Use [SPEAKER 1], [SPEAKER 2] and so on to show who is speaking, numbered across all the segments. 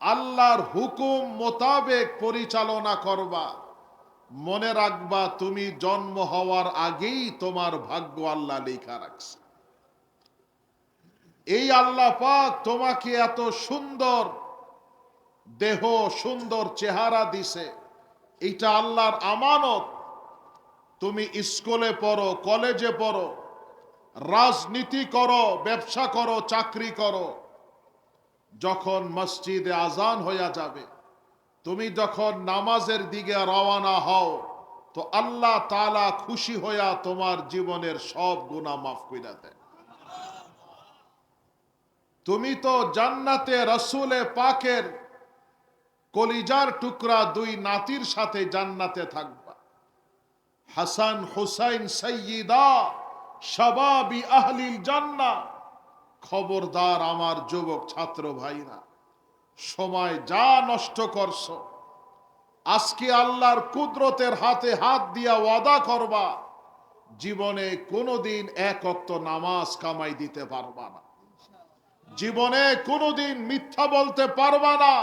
[SPEAKER 1] আল্লাহর হুকুম মোতাবেক পরিচালনা করবা। মনে রাখবা, তুমি জন্ম হওয়ার আগেই তোমার ভাগ্য আল্লাহ লেখা রাখছে। এই আল্লাহ পাক তোমাকে এত সুন্দর দেহ, সুন্দর চেহারা দিছে। এটা আল্লাহর আমানত। তুমি স্কুলে পড়ো, কলেজে পড়ো, রাজনীতি করো, ব্যবসা করো, চাকরি করো। যখন মসজিদে আজান হইয়া যাবে, তুমি যখন নামাজের দিকে রওয়ানা হও, তো আল্লাহ তালা খুশি হইয়া তোমার জীবনের সব গুণা মাফ কইরা দেয়। তুমি তো জান্নাতে রসুলে পাকের কলিজার টুকরা দুই নাতির সাথে জান্নাতে থাকবা। হাসান, হুসাইন সৈয়দা সবাবি আহলিল জান্না খবরদার আমার যুবক ছাত্র ভাইরা, সময় যা নষ্ট করছ, আজকে আল্লাহর কুদরতের হাতে হাত দিয়া ওয়াদা করবা, জীবনে কোনোদিন এক অক্ত নামাজ কামাই দিতে পারবা না। জীবনে কোনোদিন মিথ্যা বলতে পারবা না।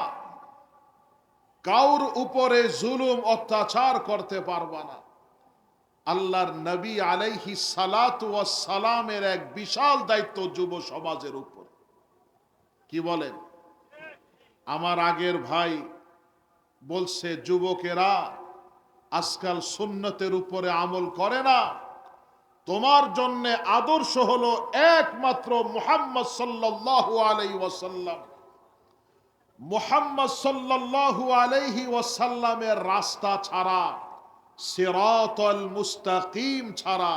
[SPEAKER 1] কাউর উপরে জুলুম, অত্যাচার করতে পারবা না। আল্লাহর নবী আলাইহি সালামের এক বিশাল দায়িত্ব যুব সমাজের উপর। কি বলেন? আমার আগের ভাই বলছে, যুবকেরা, আজকাল সুন্নতের উপরে আমল করে না। তোমার জন্য আদর্শ হলো একমাত্র মুহাম্মদ সাল্লাল্লাহু আলাইহি ওয়াসাল্লাম। মুহাম্মদ সাল্লাল্লাহু আলাইহি ওয়াসাল্লামের রাস্তা ছাড়া সিরাতল মুস্তাকিম ছাড়া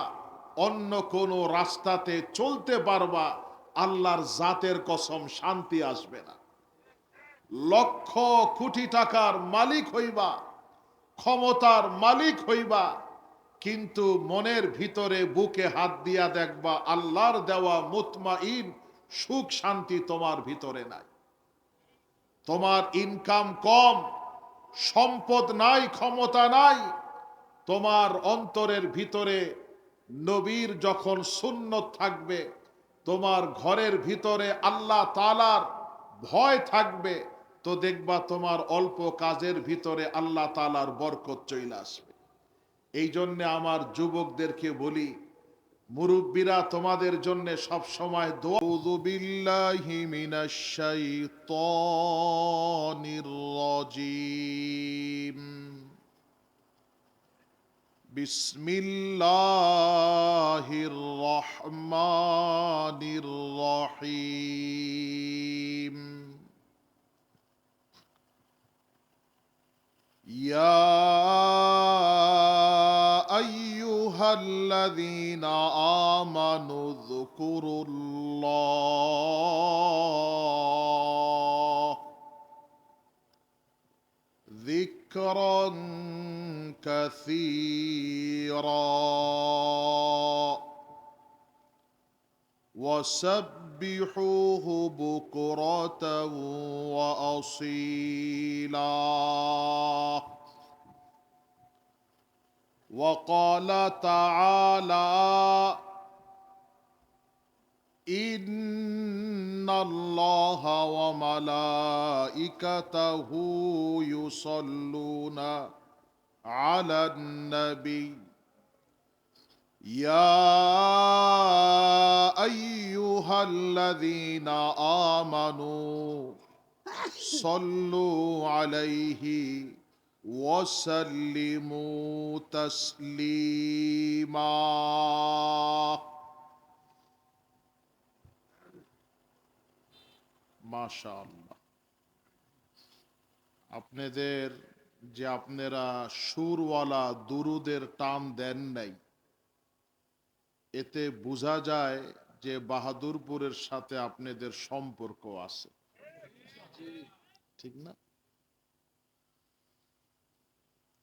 [SPEAKER 1] অন্য কোন রাস্তাতে চলতে পারবা, আল্লাহর জাতের কসম শান্তি আসবে না। লক্ষ কোটি টাকার মালিক হইবা, ক্ষমতার মালিক হইবা, কিন্তু মনের ভিতরে বুকে হাত দিয়া দেখবা, আল্লাহর দেওয়া মুতমাইন সুখ শান্তি তোমার ভিতরে নাই। তোমার ইনকাম কম, সম্পদ নাই, ক্ষমতা নাই তোমার অন্তরের ভিতরে নবীর যখন সুন্নত থাকবে, তোমার ঘরের ভিতরে আল্লাহ তালার ভয় থাকবে, তো দেখবা তোমার অল্প কাজের ভিতরে আল্লাহ তালার বরকত চলে আসবে। এই জন্যে আমার যুবকদেরকে বলি, মুরব্বীরা তোমাদের জন্য সব সময় দোয়া بسم الله الرحمن الرحيم. يا أيها الذين آمنوا اذكروا الله ذكرا كثيرا. وسبحوه بكرة وأصيلا. وقال تعالى إن الله وملائكته يصلون على النبي يا ايها الذين امنوا صلوا عليه وسلموا تسليما মাশাআল্লাহ আপনাদের যে আপনারা সুরওয়ালা দুরুদের টান দেন নাই। এতে বোঝা যায় যে বাহাদুরপুরের সাথে আপনাদের সম্পর্ক আছে। ঠিক না?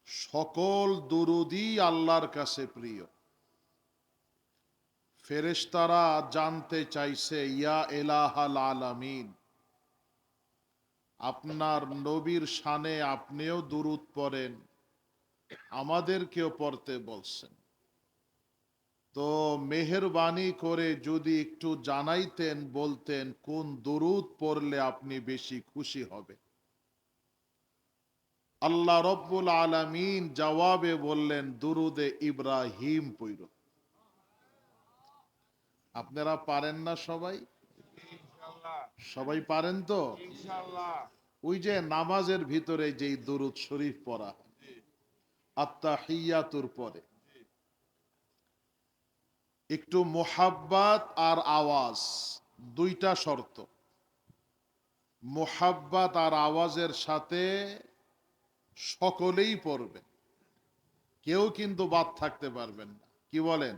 [SPEAKER 1] সকল দুরুদি আল্লাহর কাছে প্রিয়। ফেরেশতারা জানতে চাইছে, ইয়া এলাহাল আলামিন আপনার নবীর শানে আপনিও দুরুদ পড়েন, আমাদেরকেও পড়তে বলছেন। তো মেহরবানি করে যদি একটু জানাইতেন, বলতেন কোন দুরুদ পড়লে আপনি বেশি খুশি হবে আল্লাহ রব্বুল আলামিন জবাবে বললেন, দুরুদে ইব্রাহিম পৈর আপনারা পারেন না সবাই? সবাই পারেন তো? ওই যে নামাজের ভিতরে যেই দুরুদ শরীফ পড়া হয় আত্মাহিয়াতুর পরে। একটু মোহাব্বাত আর আওয়াজ দুইটা শর্ত। মোহাব্বাত আর আওয়াজের সাথে সকলেই পড়বেন। কেউ কিন্তু বাদ থাকতে পারবেন না। কি বলেন?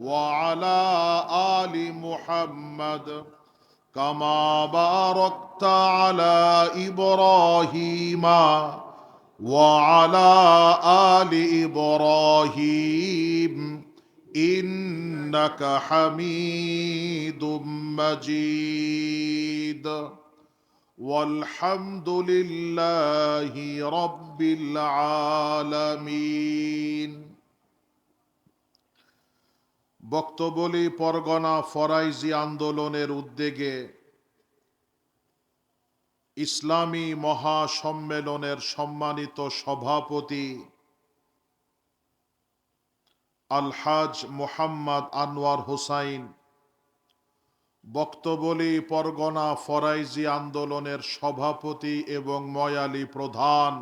[SPEAKER 1] وعلى آل محمد كما باركت على إبراهيم وعلى آل إبراهيم إنك حميد مجيد. والحمد لله رب العالمين. বক্তবলী পরগনা ফরাইজি আন্দোলনের উদ্যোগে ইসলামী মহাসম্মেলনের সম্মানিত সভাপতি আলহাজ মোহাম্মদ আনোয়ার হোসাইন বক্তবলী পরগনা ফরাইজি আন্দোলনের সভাপতি এবং ময়ালি প্রধান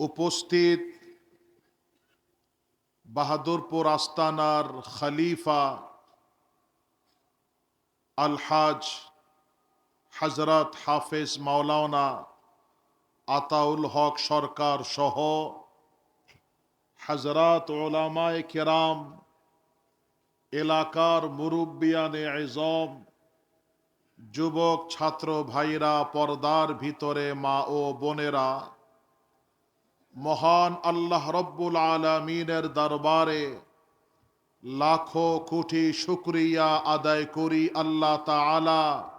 [SPEAKER 1] উপস্থিত বাহাদুরপুর আস্তানার খলিফা আলহাজ হজরত হাফেজ মাওলানা আতাউল হক সরকার সহ হজরত ওলামায় কেরাম, এলাকার মুরব্বিয়ানে এজম যুবক, ছাত্র ভাইরা, পর্দার ভিতরে মা ও বোনেরা মহান আল্লাহ রব্বুল আলমিনের দরবারে লাখো কোটি শুক্রিয়া আদায় করি আল্লাহ তাআলা।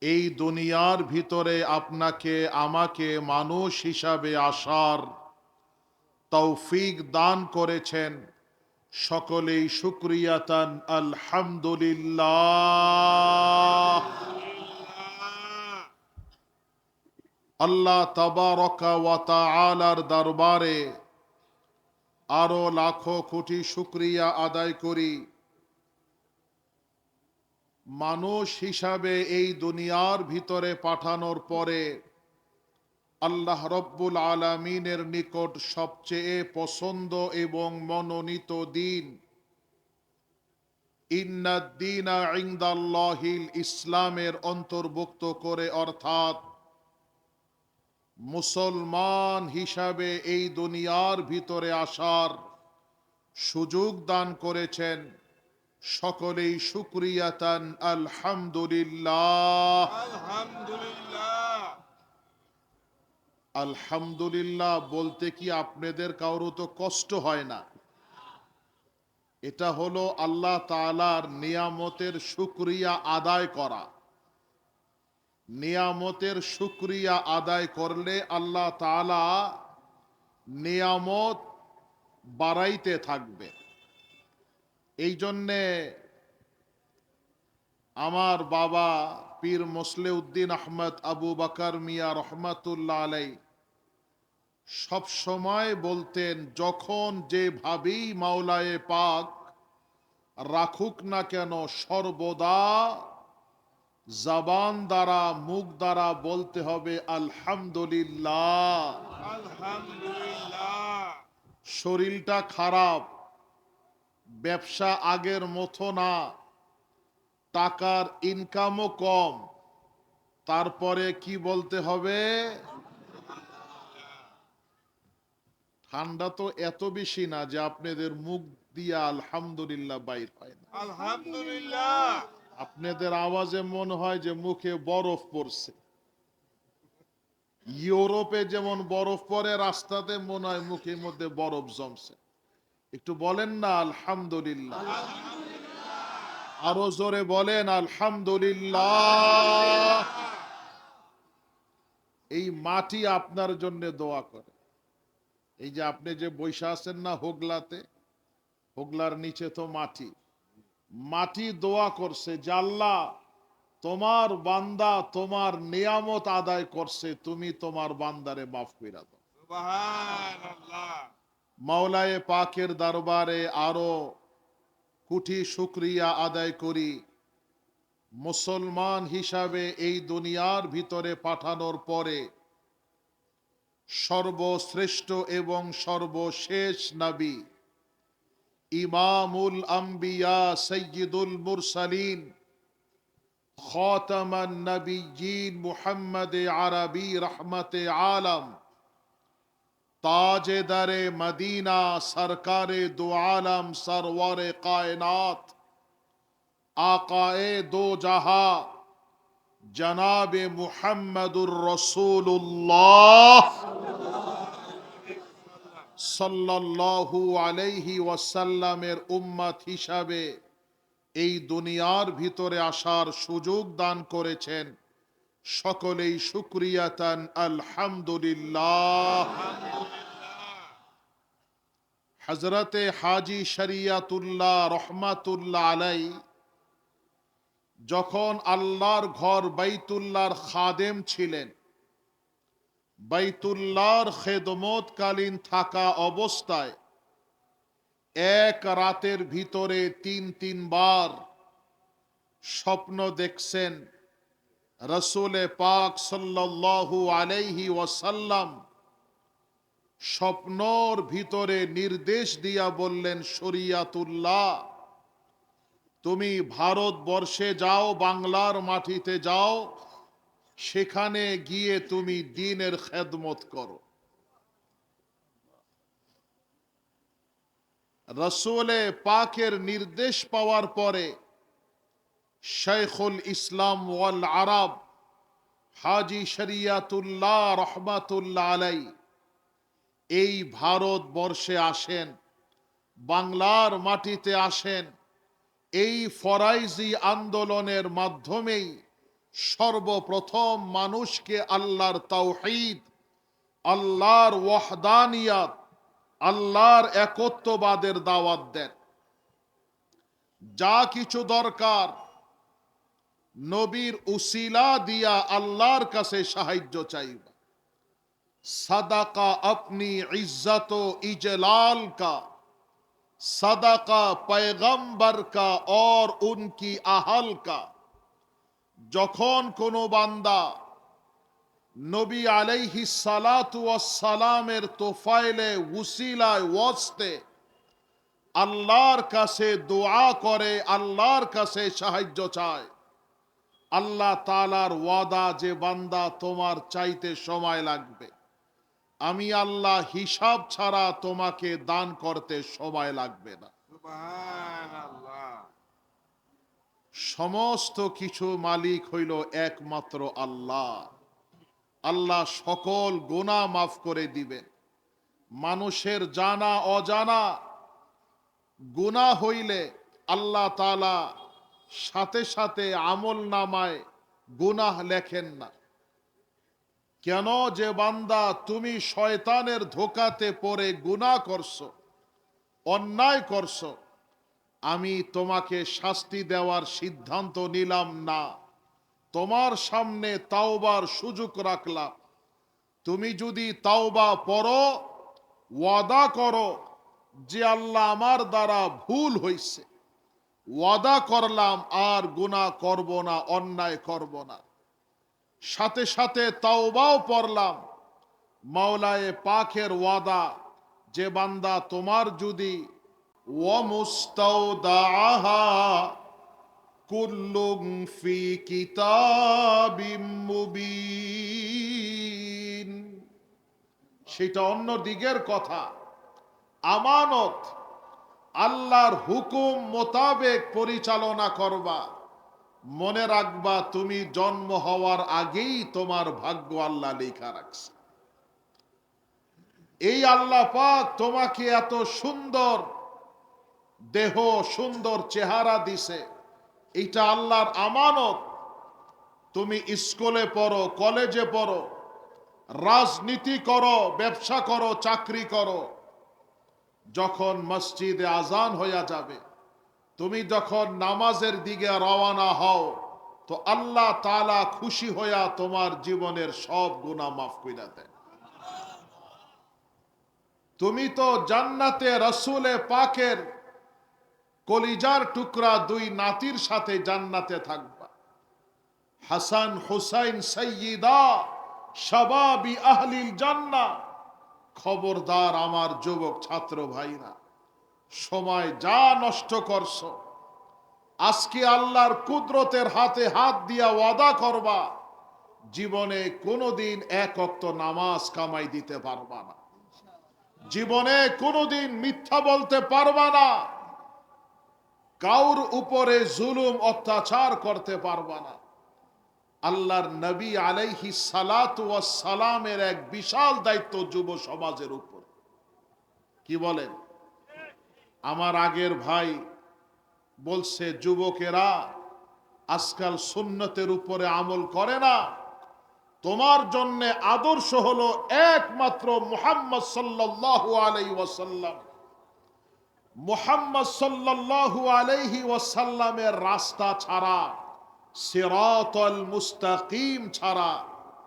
[SPEAKER 1] এই দুনিয়ার ভিতরে আপনাকে, আমাকে মানুষ হিসাবে আসার তৌফিক দান করেছেন। সকলেই শুক্রিয়াতান আলহামদুলিল্লাহ। আল্লাহ তাবারকা ওয়া তাআলার দরবারে আরও লাখো কোটি শুক্রিয়া আদায় করি। মানুষ হিসাবে এই দুনিয়ার ভিতরে পাঠানোর পরে আল্লাহ রব্বুল আলমিনের নিকট সবচেয়ে পছন্দ এবং মনোনীত দিন ইন্নাদ্দিনা ইসলামের অন্তর্ভুক্ত করে, অর্থাৎ মুসলমান হিসাবে এই দুনিয়ার ভিতরে আসার সুযোগ দান করেছেন। সকলেই শুক্রিয়াতান আলহামদুলিল্লাহ।
[SPEAKER 2] আলহামদুলিল্লাহ।
[SPEAKER 1] আলহামদুলিল্লাহ বলতে কি আপনাদের কারও তো কষ্ট হয় না? এটা হলো আল্লাহ তাআলার নিয়ামতের শুক্রিয়া আদায় করা। নিয়ামতের শুক্রিয়া আদায় করলে আল্লাহ তাআলা নিয়ামত বাড়াইতে থাকবে। এই জন্যে আমার বাবা পীর মুসলেউদ্দিন আহমদ আবু বাকার মিয়া রহমাতুল্লাহ আলাই সব সময় বলতেন, যখন যেভাবেই মাওলায়ে পাক রাখুক না কেন, সর্বদা জবান দ্বারা মুখ দ্বারা বলতে হবে আলহামদুলিল্লাহ। শরীরটা খারাপ ব্যবসা আগের মতো না টাকার ইনকামও কম তারপরে কি বলতে হবে? ঠান্ডা তো এত বেশি না যে আপনাদের মুখ দিয়া আলহামদুলিল্লাহ বাইর হয় না।
[SPEAKER 2] আলহামদুলিল্লাহ।
[SPEAKER 1] আপনাদের আওয়াজে মনে হয় যে মুখে বরফ পড়ছে। ইউরোপে যেমন বরফ পড়ে, রাস্তাতে মনে হয় মুখের মধ্যে বরফ জমছে। একটু বলেন না, আলহামদুলিল্লাহ। আরও জোরে বলেন, আলহামদুলিল্লাহ। এই মাটি আপনার জন্য দোয়া করে। এই যে আপনি যে বৈশা আছেন না হোগলাতে, হোগলার নিচে তো মাটি। মাটি দোয়া করছে আল্লাহ তোমার বান্দা তোমার নিয়ামত আদায় করছে তুমি তোমার বান্দারে মাফ কইরা দাও। মাওলায়ে পাকের দরবারে আরও কুঠি শুক্রিয়া আদায় করি। মুসলমান হিসাবে এই দুনিয়ার ভিতরে পাঠানোর পরে সর্বশ্রেষ্ঠ এবং সর্বশেষ নবী إمام الأنبياء سيد المرسلين خاتم النبيين محمد عربي رحمة عالم تاج در مدینہ سرکار دو عالم سرور کائنات آقاء دو جہا جناب محمد الرسول اللہ সাল্লাল্লাহু আলাইহি ওয়াসাল্লামের উম্মত হিসাবে এই দুনিয়ার ভিতরে আসার সুযোগ দান করেছেন। সকলেই শুক্রিয়াতান আলহামদুলিল্লাহ। হজরতে হাজি শরিয়াতুল্লাহ রহমাতুল্লাহ আলাই যখন আল্লাহর ঘর বাইতুল্লাহর খাদেম ছিলেন বাইতুল্লাহর খেদমতকালীন থাকা অবস্থায় এক রাতের ভিতরে তিন তিনবার স্বপ্ন দেখছেন রসুলে পাক সাল্লাল্লাহু আলাইহি ওয়াসাল্লাম। স্বপ্নর ভিতরে নির্দেশ দিয়া বললেন, শরিয়াতুল্লাহ, তুমি ভারতবর্ষে যাও, বাংলার মাটিতে যাও সেখানে গিয়ে তুমি দিনের খেদমত করো। রসুলে পাকের নির্দেশ পাওয়ার পরে শেখুল ইসলাম ওয়াল আরব, হাজি শরিয়াতুল্লাহ রহমাতুল্লাহ আলাই, এই ভারতবর্ষে আসেন, বাংলার মাটিতে আসেন, এই ফরাইজি আন্দোলনের মাধ্যমেই سروپرتھم مانوش کے اللہ اللہ اللہ دعوت نبیر اس اللہ کا سے سہای چاہیے سدا کا اپنی عزت و اجلال کا سدا کا پیغمبر کا اور ان کی آہل کا যখন কোনো বান্দা নবী আলাইহি সালামের তোফাইলে উসিলায় ওয়াস্তে আল্লাহর কাছে দোয়া করে, আল্লাহর কাছে সাহায্য চায়, আল্লাহ তালার ওয়াদা যে বান্দা তোমার চাইতে সময় লাগবে। আমি আল্লাহ হিসাব ছাড়া তোমাকে দান করতে সময় লাগবে না। সমস্ত কিছু মালিক হইল একমাত্র আল্লাহ। আল্লাহ সকল গোনা মাফ করে দিবেন। মানুষের জানা, অজানা গুনাহ হইলে আল্লাহ তালা সাথে সাথে আমল নামায় গুনাহ লেখেন না। কেন যে বান্দা তুমি শয়তানের ধোকাতে পড়ে গুনাহ করছ, অন্যায় করছ আমি তোমাকে শাস্তি দেওয়ার সিদ্ধান্ত নিলাম না। তোমার সামনে তাওবার সুযোগ রাখলাম। তুমি যদি তাওবা পড়ো, ওয়াদা করো যে আল্লাহ আমার দ্বারা ভুল হইছে। ওয়াদা করলাম আর গুনাহ করব না, অন্যায় করব না। সাথে সাথে তাওবাও পড়লাম। মাওলায়ে পাখের ওয়াদা, যে বান্দা তোমার যদি ومستودعها كل في كتاب مبين সেটা অন্য দিকের কথা আমানত আল্লাহর হুকুম মোতাবেক পরিচালনা করবা মনে রাখবা তুমি জন্ম হওয়ার আগেই তোমার ভাগ্য আল্লাহ লেখা রাখছে এই আল্লাহ পাক তোমাকে এত সুন্দর দেহ সুন্দর চেহারা দিছে। এটা আল্লাহর আমানত। তুমি স্কুলে পড়ো, কলেজে পড়ো, রাজনীতি করো, ব্যবসা করো, চাকরি করো। যখন মসজিদে আজান হইয়া যাবে, তুমি যখন নামাজের দিকে রওয়ানা হও, তো আল্লাহ তালা খুশি হইয়া তোমার জীবনের সব গুণা মাফ কইরা দেয়। তুমি তো জান্নাতে রসুলে পাকের কলিজার টুকরা দুই নাতির সাথে জান্নাতে থাকবা। হাসান হুসাইন সৈয়দা শাবাবি আহলিল জান্না খবরদার আমার যুবক ছাত্র ভাইরা, সময় যা নষ্ট করছ, আজকে আল্লাহর কুদরতের হাতে হাত দিয়া ওয়াদা করবা, জীবনে কোনোদিন এক অক্ত নামাজ কামাই দিতে পারবা না। জীবনে কোনোদিন মিথ্যা বলতে পারবা না। কাউর উপরে জুলুম, অত্যাচার করতে পারবা না। আল্লাহর নবী আলাইহি সালামের এক বিশাল দায়িত্ব যুব সমাজের উপর। কি বলেন? আমার আগের ভাই বলছে, যুবকেরা, আজকাল সুন্নতের উপরে আমল করে না। তোমার জন্য আদর্শ হলো একমাত্র মুহাম্মদ সাল্লাল্লাহু আলাইহি ওয়াসাল্লাম। মুহাম্মদ সাল্লাল্লাহু আলাইহি ওয়াসাল্লামের রাস্তা ছাড়া, সিরাতাল মুস্তাকিম ছাড়া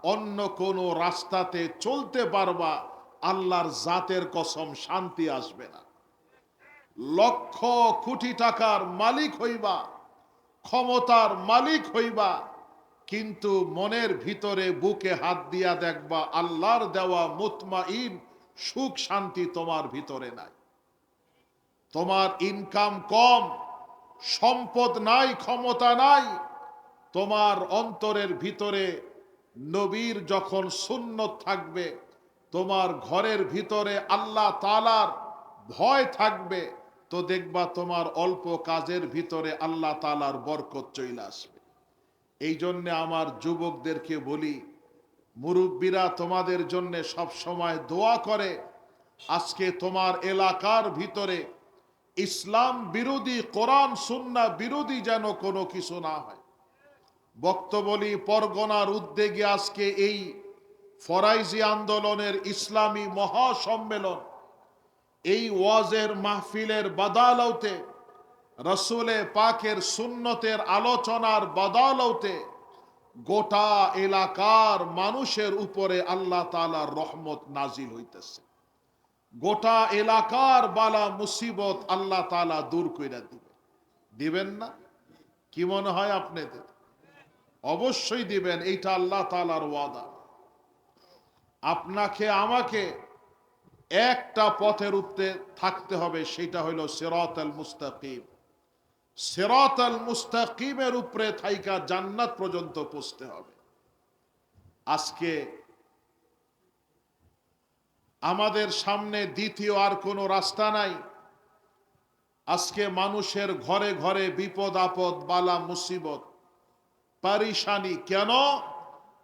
[SPEAKER 1] অন্য কোন রাস্তাতে চলতে পারবা, আল্লাহর জাতের কসম শান্তি আসবে না। লক্ষ কোটি টাকার মালিক হইবা, ক্ষমতার মালিক হইবা, কিন্তু মনের ভিতরে বুকে হাত দিয়া দেখবা, আল্লাহর দেওয়া মুতমাইন সুখ শান্তি তোমার ভিতরে নাই। তোমার ইনকাম কম, সম্পদ নাই, ক্ষমতা নাই, তোমার অন্তরের ভিতরে নবীর যখন সুন্নত থাকবে, তোমার ঘরের ভিতরে আল্লাহ তালার ভয় থাকবে, তো দেখবা তোমার অল্প কাজের ভিতরে আল্লাহ তালার বরকত চলে আসবে। এই জন্যে আমার যুবকদেরকে বলি, মুরব্বীরা তোমাদের জন্যে সব সময় দোয়া করে, আজকে তোমার এলাকার ভিতরে ইসলাম বিরোধী, কোরআন, সুন্না বিরোধী যেন কোনো কিছু না হয়। বক্তবলী পরগনার উদ্যোগে আজকে এই ফরাইজি আন্দোলনের ইসলামী মহাসম্মেলন, এই ওয়াজের মাহফিলের বাদালতে, রসুলে পাকের সুন্নতের আলোচনার বাদালতে গোটা এলাকার মানুষের উপরে আল্লাহ তালার রহমত নাজিল হইতেছে। গোটা এলাকার বালা মুসিবত আল্লাহ তালা দূর কইরা দিবে। দিবেন না? কি মনে হয় আপনাদের? অবশ্যই দিবেন, এইটা আল্লাহ তালার ওয়াদা। আপনাকে, আমাকে একটা পথের উত্তে থাকতে হবে, সেটা হইল সেরত আল মুস্তাকিম। সেরত আল মুস্তাকিমের উপরে থাইকা জান্নাত পর্যন্ত পৌঁছতে হবে। আজকে আমাদের সামনে দ্বিতীয় আর কোনো রাস্তা নাই। আজকে মানুষের ঘরে ঘরে বিপদ, আপদ, বালা, মুসিবত। পারিশানি কেন?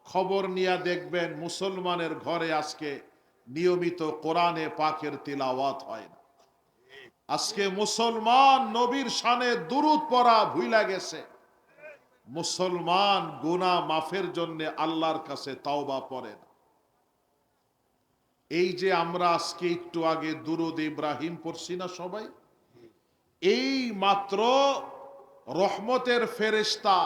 [SPEAKER 1] খবর নিয়ে দেখবেন মুসলমানের ঘরে আজকে নিয়মিত কোরআনে পাকের তিলাওয়াত হয় না। আজকে মুসলমান নবীর শানে দুরুদ পড়া ভুইলা গেছে। মুসলমান গুনা মাফের জন্য আল্লাহর কাছে তাওবা পড়ে না। এই যে আমরা আজকে একটু আগে দুরুদ ইব্রাহিম পড়ছি না সবাই? এই মাত্র রহমতের ফেরেস্তা